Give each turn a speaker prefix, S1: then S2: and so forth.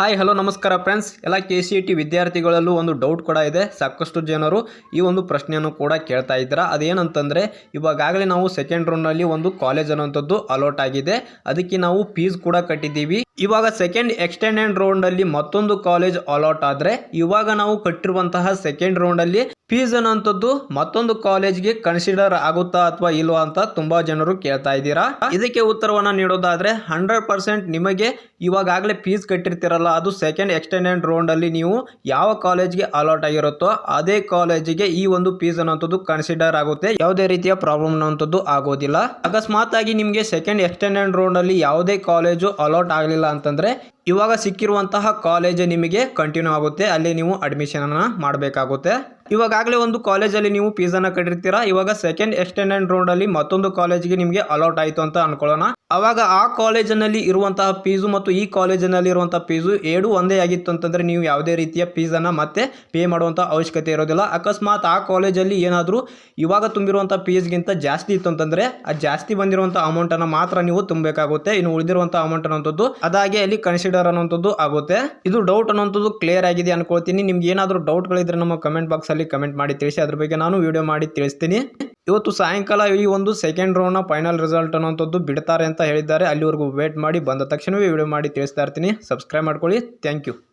S1: Hi hello ನಮಸ್ಕಾರ friends ಎಲ್ಲ K C T ವಿದ್ಯಾರ್ಥಿಗಳಲ್ಲೂ ಒಂದು ಡೌಟ್ ಕೂಡ ಇದೆ. ಸಾಕಷ್ಟು ಜನರು ಈ ಒಂದು ಪ್ರಶ್ನೆಯನ್ನು ಕೂಡ ಕೇಳ್ತಾ ಇದ್ದೀರಾ. ಅದೇನಂತಂದರೆ, ಇವಾಗಾಗಲೇ ನಾವು ಸೆಕೆಂಡ್ ರೌಂಡ್ನಲ್ಲಿ ಒಂದು ಕಾಲೇಜ್ ಅನ್ನೋಂಥದ್ದು ಅಲೋಟ್ ಆಗಿದೆ. ಅದಕ್ಕೆ ನಾವು ಫೀಸ್ ಕೂಡ ಕಟ್ಟಿದ್ದೀವಿ. ಇವಾಗ ಸೆಕೆಂಡ್ ಎಕ್ಸ್ಟೆಂಡೆಡ್ ರೌಂಡಲ್ಲಿ ಮತ್ತೊಂದು ಕಾಲೇಜ್ ಅಲಾಟ್ ಆದರೆ, ಇವಾಗ ನಾವು ಕಟ್ಟಿರುವಂತಹ ಸೆಕೆಂಡ್ ರೌಂಡಲ್ಲಿ ಫೀಸ್ ಅನ್ನೋಂಥದ್ದು ಮತ್ತೊಂದು ಕಾಲೇಜ್ಗೆ ಕನ್ಸಿಡರ್ ಆಗುತ್ತಾ ಅಥವಾ ಇಲ್ವಾ ಅಂತ ತುಂಬಾ ಜನರು ಕೇಳ್ತಾ ಇದ್ದೀರಾ? ಇದಕ್ಕೆ ಉತ್ತರವನ್ನ ನೀಡೋದಾದ್ರೆ ಹಂಡ್ರೆಡ್ ಪರ್ಸೆಂಟ್ ನಿಮಗೆ ಇವಾಗಲೇ ಫೀಸ್ ಕಟ್ಟಿರ್ತೀರಲ್ಲ, ಅದು ಸೆಕೆಂಡ್ ಎಕ್ಸ್ಟೆಂಡೆಡ್ ರೌಂಡ್ ಅಲ್ಲಿ ನೀವು ಯಾವ ಕಾಲೇಜ್ಗೆ ಅಲಾಟ್ ಆಗಿರುತ್ತೋ ಅದೇ ಕಾಲೇಜಿಗೆ ಈ ಒಂದು ಫೀಸ್ ಅನ್ನೋಂಥದ್ದು ಕನ್ಸಿಡರ್ ಆಗುತ್ತೆ. ಯಾವುದೇ ರೀತಿಯ ಪ್ರಾಬ್ಲಮ್ ಅನ್ನೋಂಥದ್ದು ಆಗೋದಿಲ್ಲ. ಅಕಸ್ಮಾತ್ ಆಗಿ ನಿಮಗೆ ಸೆಕೆಂಡ್ ಎಕ್ಸ್ಟೆಂಡೆಡ್ ರೌಂಡ್ ಅಲ್ಲಿ ಯಾವುದೇ ಕಾಲೇಜು ಅಲಾಟ್ ಆಗಲಿಲ್ಲ ಅಂತಂದ್ರೆ ಇವಾಗ ಸಿಕ್ಕಿರುವಂತಹ ಕಾಲೇಜ್ ನಿಮಗೆ ಕಂಟಿನ್ಯೂ ಆಗುತ್ತೆ, ಅಲ್ಲಿ ನೀವು ಅಡ್ಮಿಷನ್ ಅನ್ನ ಮಾಡಬೇಕಾಗುತ್ತೆ. ಇವಾಗಲೇ ಒಂದು ಕಾಲೇಜಲ್ಲಿ ನೀವು ಫೀಸನ್ನು ಕಟ್ಟಿರ್ತೀರಾ, ಇವಾಗ ಸೆಕೆಂಡ್ ಎಕ್ಸ್ಟೆಂಡೆಡ್ ರೌಂಡ್ ಅಲ್ಲಿ ಮತ್ತೊಂದು ಕಾಲೇಜಿಗೆ ನಿಮಗೆ ಅಲಾಟ್ ಆಯಿತು ಅಂತ ಅನ್ಕೊಳ್ಳೋಣ. ಅವಾಗ ಆ ಕಾಲೇಜಿನಲ್ಲಿ ಇರುವಂತಹ ಫೀಸು ಮತ್ತು ಈ ಕಾಲೇಜಿನಲ್ಲಿ ಇರುವಂತಹ ಫೀಸು ಎರಡು ಒಂದೇ ಆಗಿತ್ತು ಅಂತಂದ್ರೆ ನೀವು ಯಾವುದೇ ರೀತಿಯ ಫೀಸನ್ನು ಮತ್ತೆ ಪೇ ಮಾಡುವಂತಹ ಅವಶ್ಯಕತೆ ಇರೋದಿಲ್ಲ. ಅಕಸ್ಮಾತ್ ಆ ಕಾಲೇಜಲ್ಲಿ ಏನಾದರೂ ಇವಾಗ ತುಂಬಿರುವಂಥ ಫೀಸ್ಗಿಂತ ಜಾಸ್ತಿ ಇತ್ತು ಅಂತಂದ್ರೆ, ಆ ಜಾಸ್ತಿ ಬಂದಿರುವಂತಹ ಅಮೌಂಟ್ ಅನ್ನ ಮಾತ್ರ ನೀವು ತುಂಬಬೇಕಾಗುತ್ತೆ. ಇನ್ನು ಉಳಿದಿರುವಂಥ ಅಮೌಂಟ್ ಅನ್ನೋಂಥದ್ದು ಅದಾಗೆ ಅಲ್ಲಿ ಕನ್ಸಿಡರ್ ಅನ್ನೋಂಥದ್ದು ಆಗುತ್ತೆ. ಇದು ಡೌಟ್ ಅನ್ನೋಂಥದ್ದು ಕ್ಲಿಯರ್ ಆಗಿದೆ ಅನ್ಕೊಳ್ತೀನಿ. ನಿಮ್ಗೆ ಏನಾದರೂ ಡೌಟ್ಗಳಿದ್ರೆ ನಮ್ಮ ಕಮೆಂಟ್ ಬಾಕ್ಸಲ್ಲಿ ಕಮೆಂಟ್ ಮಾಡಿ ತಿಳಿಸಿ. ಅದ್ರ ಬಗ್ಗೆ ನಾನು ವಿಡಿಯೋ ಮಾಡಿ ತಿಳಿಸ್ತೀನಿ. ಇವತ್ತು ಸಾಯಂಕಾಲ ಈ ಒಂದು ಸೆಕೆಂಡ್ ರೌಂಡ್ನ ಫೈನಲ್ ರಿಸಲ್ಟ್ ಅನ್ನೋಂಥದ್ದು ಬಿಡ್ತಾರೆ ಅಂತ ಹೇಳಿದ್ದಾರೆ. ಅಲ್ಲಿವರೆಗೂ ವೇಟ್ ಮಾಡಿ ಬಂದ ತಕ್ಷಣವೇ ವಿಡಿಯೋ ಮಾಡಿ ತಿಳಿಸ್ತಾ ಇರ್ತೀನಿ. ಸಬ್ಸ್ಕ್ರೈಬ್ ಮಾಡ್ಕೊಳ್ಳಿ. Thank you